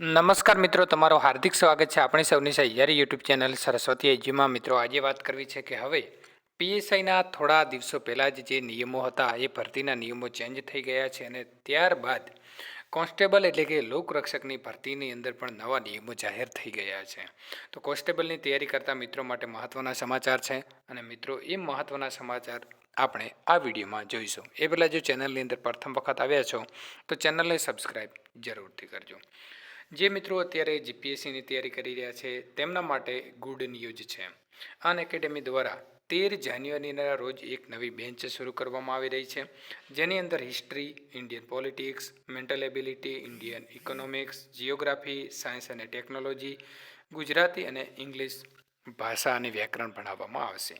નમસ્કાર મિત્રો, તમારો હાર્દિક સ્વાગત છે આપણી સૌની સહિયારી યુટ્યુબ ચેનલ સરસ્વતી એજીમાં મિત્રો, આજે વાત કરવી છે કે હવે પીએસઆઈના થોડા દિવસો પહેલાં જ જે નિયમો હતા, એ ભરતીના નિયમો ચેન્જ થઈ ગયા છે અને ત્યારબાદ કોન્સ્ટેબલ એટલે કે લોકરક્ષકની ભરતીની અંદર પણ નવા નિયમો જાહેર થઈ ગયા છે. તો કોન્સ્ટેબલની તૈયારી કરતા મિત્રો માટે મહત્ત્વના સમાચાર છે અને મિત્રો, એ મહત્ત્વના સમાચાર આપણે આ વિડીયોમાં જોઈશું. એ પહેલાં જો ચેનલની અંદર પ્રથમ વખત આવ્યા છો, તો ચેનલને સબસ્ક્રાઈબ જરૂરથી કરજો. જે મિત્રો અત્યારે જીપીએસસીની તૈયારી કરી રહ્યા છે, તેમના માટે ગુડ ન્યૂઝ છે. અન એકેડેમી દ્વારા તેર જાન્યુઆરીના રોજ એક નવી બેન્ચ શરૂ કરવામાં આવી રહી છે, જેની અંદર history Indian politics mental ability Indian economics geography science અને ટેકનોલોજી ગુજરાતી અને ઇંગ્લિશ ભાષા અને વ્યાકરણ ભણાવવામાં આવશે.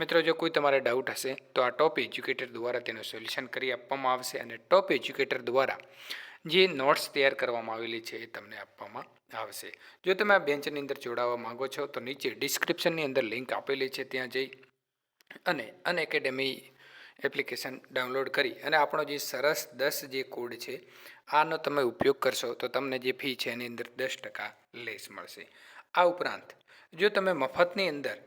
મિત્રો, જો કોઈ તમારે ડાઉટ હશે, તો આ ટોપ એજ્યુકેટર દ્વારા તેનું સોલ્યુશન કરી આપવામાં આવશે અને ટોપ એજ્યુકેટર દ્વારા જે નોટ્સ તૈયાર કરવામાં આવેલી છે એ તમને આપવામાં આવશે. જો તમે આ બેન્ચની અંદર જોડાવા માંગો છો, તો નીચે ડિસ્ક્રિપ્શનની અંદર લિંક આપેલી છે, ત્યાં જઈ અને અનએકેડેમી એપ્લિકેશન ડાઉનલોડ કરી અને આપણો જે સરસ દસ જે કોડ છે, આનો તમે ઉપયોગ કરશો, તો તમને જે ફી છે એની અંદર દસ ટકા લેસ મળશે. આ ઉપરાંત, જો તમે મફતની અંદર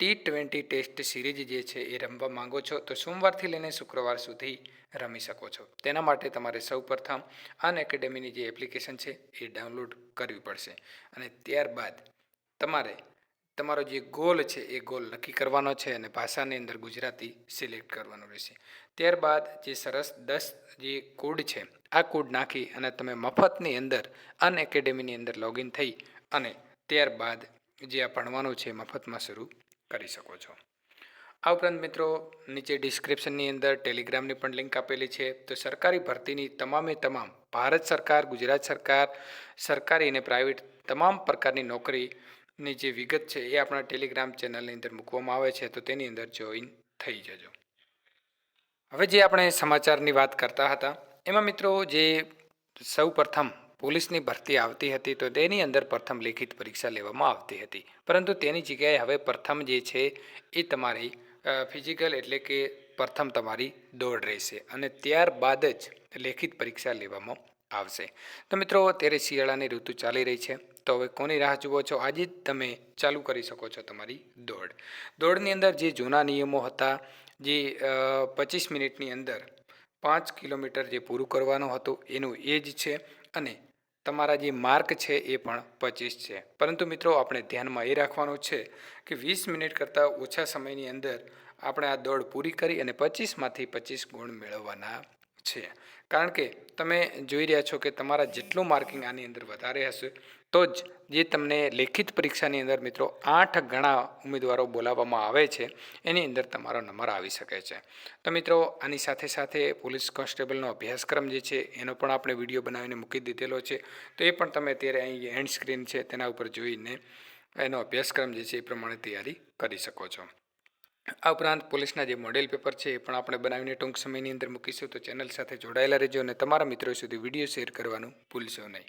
ટી ટ્વેન્ટી ટેસ્ટ સિરીઝ જે છે એ રમવા માંગો છો, તો સોમવારથી લઈને શુક્રવાર સુધી રમી શકો છો. તેના માટે તમારે સૌપ્રથમ અન એકેડેમીની જે એપ્લિકેશન છે એ ડાઉનલોડ કરવી પડશે. અને ત્યારબાદ તમારે તમારો જે ગોલ છે એ ગોલ નક્કી કરવાનો છે અને ભાષાની અંદર ગુજરાતી સિલેક્ટ કરવાનો રહેશે. ત્યારબાદ જે સરસ દસ જે કોડ છે, આ કોડ નાખી અને તમે મફતની અંદર અન એકેડેમીની અંદર લોગિન થઈ અને ત્યારબાદ જે આ ભણવાનું છે મફતમાં શરૂ કરી શકો છો. આ ઉપરાંત મિત્રો, નીચે ડિસ્ક્રિપ્શનની અંદર ટેલિગ્રામની પણ લિંક આપેલી છે. તો સરકારી ભરતીની તમામે તમામ, ભારત સરકાર, ગુજરાત સરકાર, સરકારી અને પ્રાઇવેટ તમામ પ્રકારની નોકરીની જે વિગત છે એ આપણા ટેલિગ્રામ ચેનલની અંદર મૂકવામાં આવે છે. તો તેની અંદર જોઈન થઈ જજો. હવે જે આપણે સમાચારની વાત કરતા હતા, એમાં મિત્રો જે સૌ પ્રથમ પોલીસની ભરતી આવતી હતી તો તેની અંદર પ્રથમ લેખિત પરીક્ષા લેવામાં આવતી હતી. પરંતુ તેની જગ્યાએ હવે પ્રથમ જે છે એ તમારી ફિઝિકલ એટલે કે પ્રથમ તમારી દોડ રહેશે અને ત્યારબાદ જ લેખિત પરીક્ષા લેવામાં આવશે. તો મિત્રો, અત્યારે શિયાળાની ઋતુ ચાલી રહી છે. તો હવે કોની રાહ જુઓ છો? આજે જ તમે ચાલુ કરી શકો છો તમારી દોડ. દોડની અંદર જે જૂના નિયમો હતા, જે પચીસ મિનિટની અંદર પાંચ કિલોમીટર જે પૂરું કરવાનું હતું, એનું એ જ છે અને તમારા જે માર્ક છે એ પણ પચીસ છે. પરંતુ મિત્રો, આપણે ધ્યાનમાં એ રાખવાનું છે કે વીસ મિનિટ કરતાં ઓછા સમયની અંદર આપણે આ દોડ પૂરી કરી અને પચીસમાંથી પચીસ ગુણ મેળવવાના છે. કારણ કે તમે જોઈ રહ્યા છો કે તમારા જેટલું માર્કિંગ આની અંદર વધારે હશે, તો જ જે તમને લેખિત પરીક્ષાની અંદર મિત્રો આઠ ગણા ઉમેદવારો બોલાવવામાં આવે છે, એની અંદર તમારો નંબર આવી શકે છે. તો મિત્રો, આની સાથે સાથે પોલીસ કોન્સ્ટેબલનો અભ્યાસક્રમ જે છે, એનો પણ આપણે વીડિયો બનાવીને મૂકી દીધેલો છે. તો એ પણ તમે અત્યારે અહીં હેન્ડ સ્ક્રીન છે, તેના ઉપર જોઈને એનો અભ્યાસક્રમ જે છે, એ પ્રમાણે તૈયારી કરી શકો છો. આ ઉપરાંત પોલીસના જે મોડેલ પેપર છે એ પણ આપણે બનાવીને ટૂંક સમયની અંદર મૂકીશું. તો ચેનલ સાથે જોડાયેલા રહેજો અને તમારા મિત્રો સુધી વીડિયો શેર કરવાનું ભૂલશો નહીં.